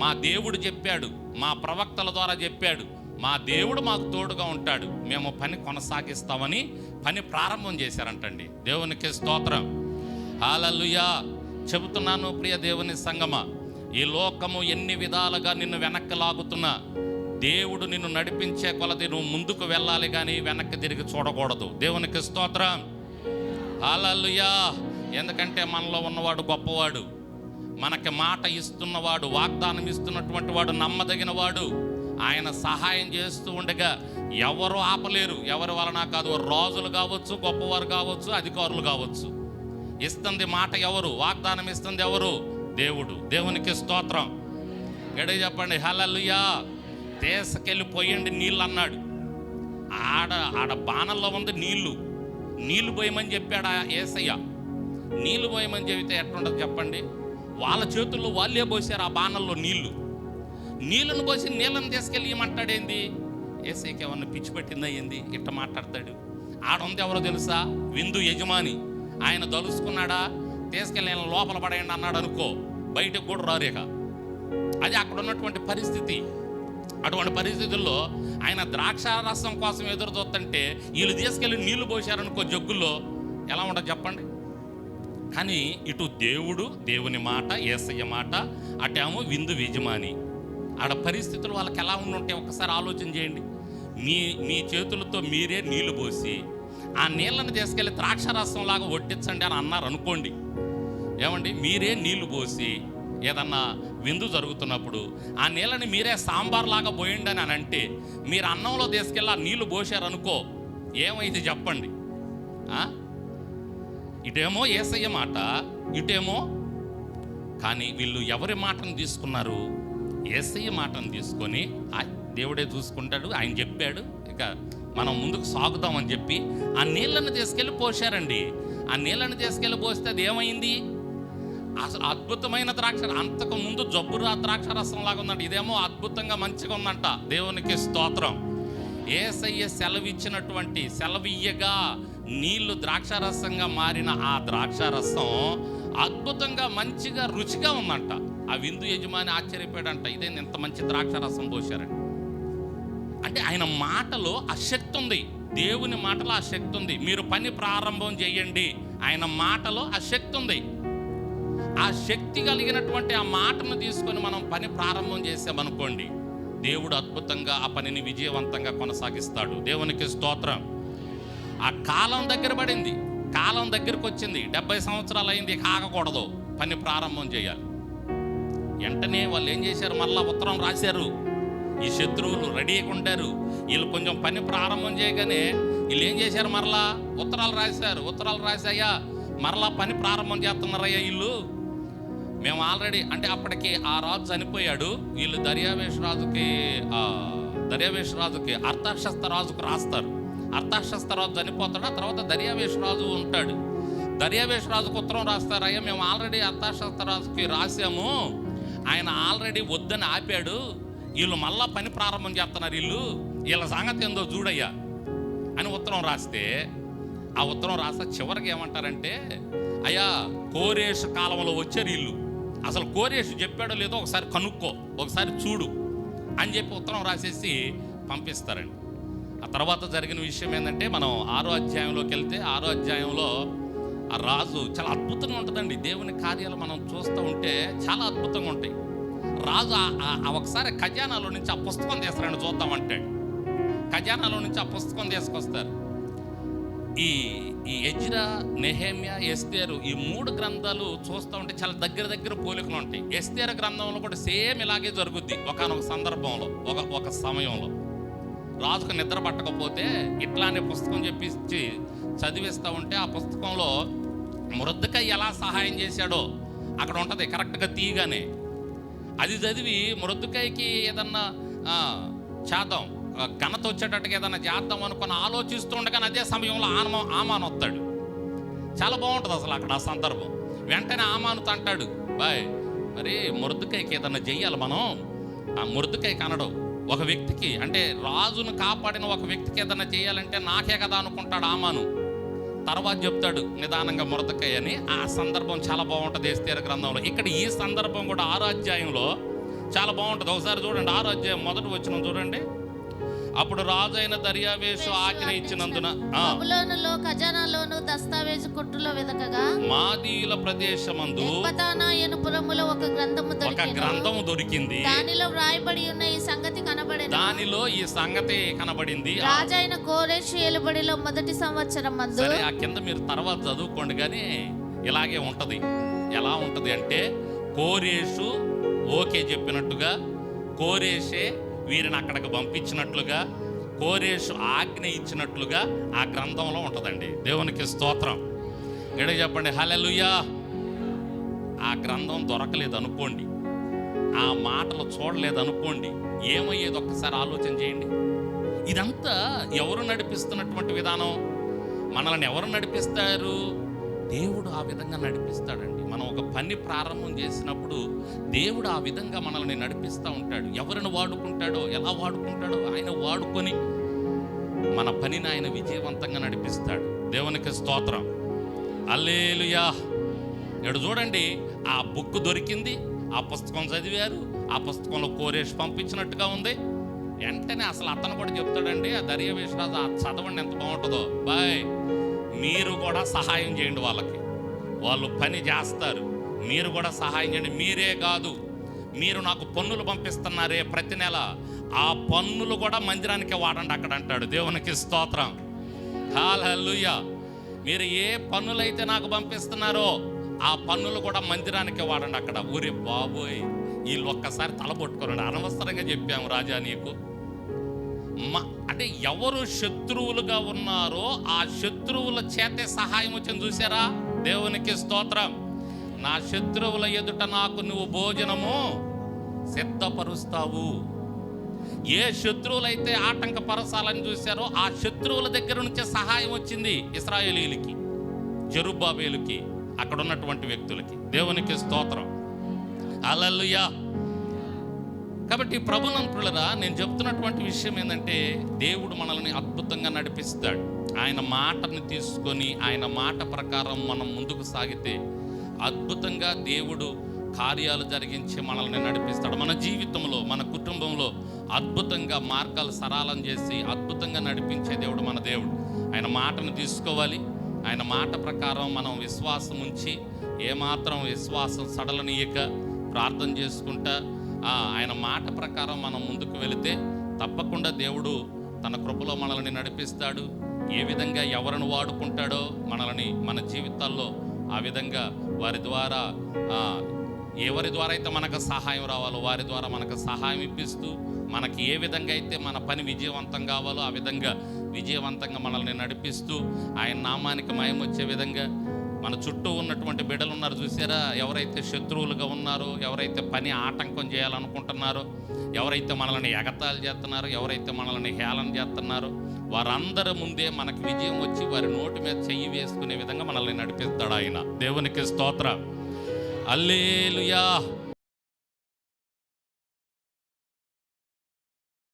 మా దేవుడు చెప్పాడు మా ప్రవక్తల ద్వారా చెప్పాడు మా దేవుడు మాకు తోడుగా ఉంటాడు మేము పని కొనసాగిస్తామని పని ప్రారంభం చేశారంటండి. దేవునికి స్తోత్రం. హాలలుయా చెబుతున్నాను ప్రియ దేవుని సంగమ ఈ లోకము ఎన్ని విధాలుగా నిన్ను వెనక్కి లాగుతున్నా దేవుడు నిన్ను నడిపించే కొలది నువ్వు ముందుకు వెళ్ళాలి కానీ వెనక్కి తిరిగి చూడకూడదు. దేవునికి స్తోత్రం. హాలలుయా ఎందుకంటే మనలో ఉన్నవాడు గొప్పవాడు. మనకి మాట ఇస్తున్నవాడు వాగ్దానం ఇస్తున్నటువంటి వాడు నమ్మదగిన వాడు ఆయన సహాయం చేస్తూ ఉండగా ఎవరు ఆపలేరు. ఎవరి వలన కాదు రాజులు కావచ్చు గొప్పవారు కావచ్చు అధికారులు కావచ్చు. ఇస్తుంది మాట ఎవరు? వాగ్దానం ఇస్తుంది ఎవరు? దేవుడు. దేవునికి స్తోత్రం. గడి చెప్పండి హలలుయా దేశకెళ్ళి పోయండి నీళ్ళు అన్నాడు. ఆడ ఆడ బాణల్లో ఉంది నీళ్ళు నీళ్ళు పోయమని చెప్పాడు ఏసయ్య? నీళ్ళు పోయమని చెబితే ఎట్లుండదు చెప్పండి? వాళ్ళ చేతుల్లో వాళ్ళే పోసారు ఆ బాణల్లో నీళ్ళు. నీళ్ళను పోసి నీళ్ళని తీసుకెళ్ళి ఏమంటాడేంది? ఏసైకి ఏమన్నా పిచ్చి పట్టిందా ఏంది? ఇట్ట మాట్లాడతాడు. ఆడుంది ఎవరో తెలుసా? విందు యజమాని. ఆయన దలుసుకున్నాడా తీసుకెళ్ళి ఈయన లోపల పడేయండి అన్నాడు అనుకో బయటకు కూడా రారేక అది అక్కడ ఉన్నటువంటి పరిస్థితి. అటువంటి పరిస్థితుల్లో ఆయన ద్రాక్ష రసం కోసం ఎదురు చూస్తుంటే వీళ్ళు తీసుకెళ్ళి నీళ్ళు పోసారనుకో జగ్గుల్లో. ఎలా ఉంటుంది చెప్పండి? కానీ ఇటు దేవుడు దేవుని మాట ఏసయ్య మాట అటేమో విందు యజమాని. ఆడ పరిస్థితులు వాళ్ళకి ఎలా ఉండుంటే ఒకసారి ఆలోచన చేయండి. మీ మీ చేతులతో మీరే నీళ్ళు పోసి ఆ నీళ్ళని తీసుకెళ్ళి ద్రాక్ష రసంలాగా వడ్డించండి అని అన్నారు అనుకోండి. ఏమండి? మీరే నీళ్ళు పోసి ఏదన్నా విందు జరుగుతున్నప్పుడు ఆ నీళ్ళని మీరే సాంబార్ లాగా పోయండి అని అంటే మీరు అన్నంలో తీసుకెళ్ళి ఆ నీళ్ళు పోసారనుకో ఏమైంది చెప్పండి? ఆ? ఇటేమో ఏసయ్య మాట ఇటేమో కానీ వీళ్ళు ఎవరి మాటను తీసుకున్నారు? ఏసయ్య మాటను తీసుకొని "ఆ, దేవుడే చూసుకుంటాడు ఆయన చెప్పాడు ఇక మనం ముందుకు సాగుదామని చెప్పి ఆ నీళ్ళను తీసుకెళ్ళి పోశారండి. ఆ నీళ్ళను తీసుకెళ్ళి పోస్తే అది ఏమైంది అసలు అద్భుతమైన ద్రాక్ష అంతకు ముందు జబ్బురా ద్రాక్ష రసం లాగా ఉందంట ఇదేమో అద్భుతంగా మంచిగా ఉందంట. దేవునికి స్తోత్రం. ఏసయ్య సెలవిచ్చినటువంటి సెలవియ్యగా నీళ్ళు ద్రాక్షారసంగా మారిన ఆ ద్రాక్షారసం అద్భుతంగా మంచిగా రుచిగా ఉందంట. ఆ విందు యజమాని ఆశ్చర్యపోయాడంట ఇదే ఇంత మంచి ద్రాక్షారసం పోశారండి. అంటే ఆయన మాటలో ఆ శక్తి ఉంది. దేవుని మాటలో ఆ శక్తి ఉంది. మీరు పని ప్రారంభం చేయండి. ఆయన మాటలో ఆ శక్తి ఉంది. ఆ శక్తి కలిగినటువంటి ఆ మాటను తీసుకొని మనం పని ప్రారంభం చేసామనుకోండి దేవుడు అద్భుతంగా ఆ పనిని విజయవంతంగా కొనసాగిస్తాడు. దేవునికి స్తోత్రం. ఆ కాలం దగ్గర పడింది. కాలం దగ్గరకు వచ్చింది. డెబ్బై సంవత్సరాలు అయింది కాకూడదు పని ప్రారంభం చేయాలి. వెంటనే వాళ్ళు ఏం చేశారు? మళ్ళా ఉత్తరం రాశారు. ఈ శత్రువులు రెడీగా ఉంటారు వీళ్ళు కొంచెం పని ప్రారంభం చేయగానే వీళ్ళు ఏం చేశారు? మరలా ఉత్తరాలు రాశారు. ఉత్తరాలు రాశాయా మరలా పని ప్రారంభం చేస్తున్నారయ్యా వీళ్ళు. మేము ఆల్రెడీ అంటే అప్పటికి ఆ రాజు చనిపోయాడు. వీళ్ళు దర్యావేష్ రాజుకి ఆ, దర్యావేష్ రాజుకి అర్థాశస్త రాజుకు రాస్తారు. అర్థాశస్త తర్వాత చనిపోతాడు ఆ తర్వాత దర్యావేశరాజు ఉంటాడు. దర్యావేశరాజుకు ఉత్తరం రాస్తారు అయ్యా మేము ఆల్రెడీ అర్థాశస్త రాజుకి రాసాము ఆయన ఆల్రెడీ వద్దని ఆపాడు. వీళ్ళు మళ్ళా పని ప్రారంభం చేస్తున్నారు వీళ్ళు. వీళ్ళ సంగతి ఏందో చూడయ్యా అని ఉత్తరం రాస్తే ఆ ఉత్తరం రాస్తే చివరికి ఏమంటారంటే అయ్యా కోరేష్ కాలంలో వచ్చారు వీళ్ళు. అసలు కోరేష్ చెప్పాడో లేదో ఒకసారి కనుక్కో ఒకసారి చూడు అని చెప్పి ఉత్తరం రాసేసి పంపిస్తారండి. ఆ తర్వాత జరిగిన విషయం ఏంటంటే మనం ఆరో అధ్యాయంలోకి వెళ్తే ఆరో అధ్యాయంలో ఆ రాజు చాలా అద్భుతంగా ఉంటుందండి. దేవుని కార్యాలు మనం చూస్తూ ఉంటే చాలా అద్భుతంగా ఉంటాయి. రాజు ఒకసారి ఖజానాలో నుంచి ఆ పుస్తకం తీస్తారని చూద్దామంటాడు ఖజానాలో నుంచి ఆ పుస్తకం తీసుకొస్తారు. ఈ ఈ ఎజ్రా నెహేమియా ఎస్తేరు ఈ మూడు గ్రంథాలు చూస్తూ ఉంటే చాలా దగ్గర దగ్గర పోలికలు ఉంటాయి. ఎస్తేరు గ్రంథంలో కూడా సేమ్ ఇలాగే జరుగుద్ది. ఒకనొక సందర్భంలో ఒక ఒక సమయంలో. రాజుకు నిద్ర పట్టకపోతే ఇట్లానే పుస్తకం చెప్పిచ్చి చదివిస్తూ ఉంటే ఆ పుస్తకంలో మృద్దకై ఎలా సహాయం చేశాడో అక్కడ ఉంటుంది కరెక్ట్గా తీయగానే. అది చదివి మృద్దుకైకి ఏదన్నా చేద్దాం ఘనత వచ్చేటట్టుగా ఏదన్నా చేద్దాం అనుకుని ఆలోచిస్తుండగానే అదే సమయంలో ఆన ఆమాను వస్తాడు. చాలా బాగుంటుంది అసలు అక్కడ ఆ సందర్భం. వెంటనే ఆమాను తంటాడు బాయ్ మరి మృద్దుకైకి ఏదన్నా చెయ్యాలి మనం. ఆ మృదుకైకి అనడం ఒక వ్యక్తికి అంటే రాజును కాపాడిన ఒక వ్యక్తికి ఏదైనా చేయాలంటే నాకే కదా అనుకుంటాడు ఆమాను. తర్వాత చెప్తాడు నిదానంగా మురదకాయ అని. ఆ సందర్భం చాలా బాగుంటుంది ఎస్తేర గ్రంథంలో. ఇక్కడ ఈ సందర్భం కూడా ఆరాధ్యాయంలో చాలా బాగుంటుంది. ఒకసారి చూడండి ఆరాధ్యాయం మొదటి వచ్చిన చూడండి. అప్పుడు రాజు అయిన దర్యావేషు ఆజ్ఞ ఇచ్చినందున బబులోనులో ఖజానాలోను దస్తావేజు కొట్టులో వెదకగా మాదీయుల ప్రదేశమందు ఎక్బతానా ఎనుపురములో ఒక గ్రంథము ఒక గ్రంథము దొరికింది. దానిలో వ్రాయబడి ఉన్న ఈ సంగతి కనబడెను. దానిలో ఈ సంగతి కనబడింది. రాజైన కోరేషు ఏలుబడిలో మొదటి సంవత్సరం మందు సరే ఆ కింద మీరు తర్వాత చదువుకోండి కానీ ఇలాగే ఉంటది. ఎలా ఉంటది అంటే కోరేషు ఓకే చెప్పినట్టుగా కోరేషే వీరిని అక్కడికి పంపించినట్లుగా కోరేషు ఆజ్ఞ ఇచ్చినట్లుగా ఆ గ్రంథంలో ఉంటుందండి. దేవునికి స్తోత్రం. ఎడ చెప్పండి హలెలుయా ఆ గ్రంథం దొరకలేదు అనుకోండి ఆ మాటలు చూడలేదు అనుకోండి ఏమయ్యేది ఒక్కసారి ఆలోచన చేయండి. ఇదంతా ఎవరు నడిపిస్తున్నటువంటి విధానం? మనల్ని ఎవరు నడిపిస్తారు? దేవుడు ఆ విధంగా నడిపిస్తాడండి. మనం ఒక పని ప్రారంభం చేసినప్పుడు దేవుడు ఆ విధంగా మనల్ని నడిపిస్తూ ఉంటాడు. ఎవరిని వాడుకుంటాడో ఎలా వాడుకుంటాడో ఆయన వాడుకొని మన పనిని ఆయన విజయవంతంగా నడిపిస్తాడు. దేవునికి స్తోత్రం. అల్లేలుయా ఇక్కడ చూడండి ఆ బుక్ దొరికింది ఆ పుస్తకం చదివారు ఆ పుస్తకంలో కోరేష్ పంపించినట్టుగా ఉంది. వెంటనే అసలు అతను కూడా చెప్తాడండి ఆ దర్యావేశ్వరాజు ఆ చదవండి ఎంత బాగుంటుందో. బాయ్. మీరు కూడా సహాయం చేయండి వాళ్ళకి. వాళ్ళు పని చేస్తారు. మీరు కూడా సహాయం చేయండి. మీరే కాదు. మీరు నాకు పన్నులు పంపిస్తున్నారే ప్రతి నెల. ఆ పన్నులు కూడా మందిరానికి వాడండి అక్కడ అంటాడు. దేవునికి స్తోత్రం. హాలూయా మీరు ఏ పన్నులైతే నాకు పంపిస్తున్నారో ఆ పన్నులు కూడా మందిరానికి వాడండి అక్కడ. ఊరి బాబోయ్. వీళ్ళు ఒక్కసారి తలపొట్టుకోరండి అనవసరంగా చెప్పాము రాజా నీకు. మ- అంటే ఎవరు శత్రువులుగా ఉన్నారో ఆ శత్రువుల చేతే సహాయం వచ్చింది చూసారా? దేవునికి స్తోత్రం. నా శత్రువుల ఎదుట నాకు నువ్వు భోజనము సిద్ధపరుస్తావు. ఏ శత్రువులైతే ఆటంకపరచాలని చూశారో ఆ శత్రువుల దగ్గర నుంచే సహాయం వచ్చింది ఇస్రాయేలీలకి జరుబాబేలుకి అక్కడ ఉన్నటువంటి వ్యక్తులకి. దేవునికి స్తోత్రం. అలల్లుయా కాబట్టి ప్రభునంతులరా నేను చెప్తున్నటువంటి విషయం ఏంటంటే దేవుడు మనల్ని అద్భుతంగా నడిపిస్తాడు. ఆయన మాటని తీసుకొని ఆయన మాట ప్రకారం మనం ముందుకు సాగితే అద్భుతంగా దేవుడు కార్యాలు జరిగించి మనల్ని నడిపిస్తాడు. మన జీవితంలో మన కుటుంబంలో అద్భుతంగా మార్గాలు సరళం చేసి అద్భుతంగా నడిపించే దేవుడు మన దేవుడు. ఆయన మాటను తీసుకోవాలి. ఆయన మాట ప్రకారం మనం విశ్వాసం ఉంచి ఏమాత్రం విశ్వాసం సడలనీయక ప్రార్థన చేసుకుంటా ఆయన మాట ప్రకారం మనం ముందుకు వెళితే తప్పకుండా దేవుడు తన కృపలో మనల్ని నడిపిస్తాడు. ఏ విధంగా ఎవరిని వాడుకుంటాడో మనల్ని మన జీవితాల్లో ఆ విధంగా వారి ద్వారా ఎవరి ద్వారా అయితే మనకు సహాయం రావాలో వారి ద్వారా మనకు సహాయం ఇప్పిస్తూ మనకి ఏ విధంగా అయితే మన పని విజయవంతం కావాలో ఆ విధంగా విజయవంతంగా మనల్ని నడిపిస్తూ ఆయన నామానికి మయం వచ్చే విధంగా మన చుట్టూ ఉన్నటువంటి బిడ్డలు ఉన్నారు చూసారా? ఎవరైతే శత్రువులుగా ఉన్నారో ఎవరైతే పని ఆటంకం చేయాలనుకుంటున్నారో ఎవరైతే మనల్ని ఎగతాలు చేస్తున్నారో ఎవరైతే మనల్ని హేళన చేస్తున్నారో వారందరి ముందే మనకి విజయం వచ్చి వారి నోటి మీద చెయ్యి వేసుకునే విధంగా మనల్ని నడిపిస్తాడు ఆయన. దేవునికి స్తోత్ర. అల్లేలుయా